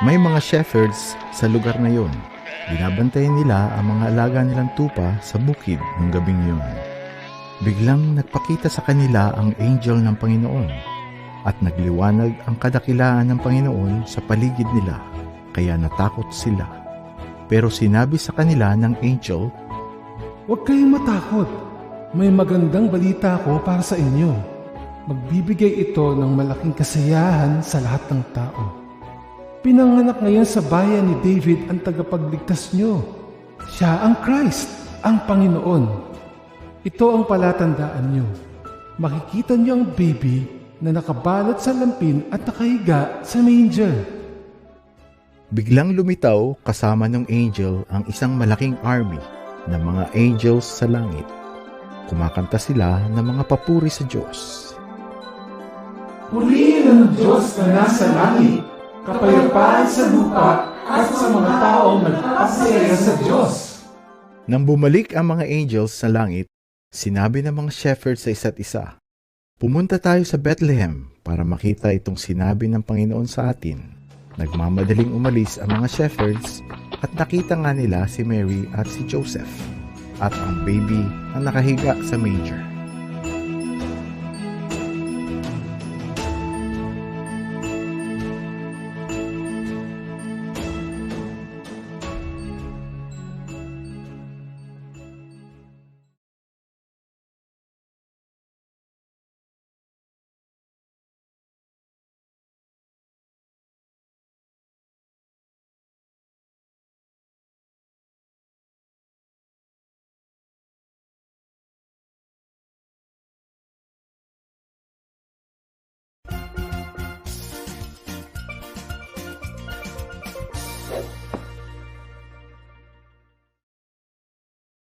May mga shepherds sa lugar na yon. Binabantayan nila ang mga alaga nilang tupa sa bukid ng gabing yun. Biglang nagpakita sa kanila ang angel ng Panginoon at nagliwanag ang kadakilaan ng Panginoon sa paligid nila kaya natakot sila. Pero sinabi sa kanila ng angel, Huwag kayong matakot. May magandang balita ako para sa inyo. Magbibigay ito ng malaking kasiyahan sa lahat ng tao. Pinanganak ngayon sa bayan ni David ang tagapagligtas nyo. Siya ang Christ, ang Panginoon. Ito ang palatandaan nyo. Makikita nyo ang baby na nakabalot sa lampin at nakahiga sa manger. Biglang lumitaw kasama ng angel ang isang malaking army ng mga angels sa langit. Kumakanta sila ng mga papuri sa Diyos. Purihin ang Diyos na nasa langit, kapayapaan sa lupa at sa mga taong nagpapasaya sa Diyos. Nang bumalik ang mga angels sa langit, sinabi ng mga shepherds sa isa't isa, Pumunta tayo sa Bethlehem para makita itong sinabi ng Panginoon sa atin. Nagmamadaling umalis ang mga shepherds at nakita nga nila si Mary at si Joseph at ang baby na nakahiga sa manger.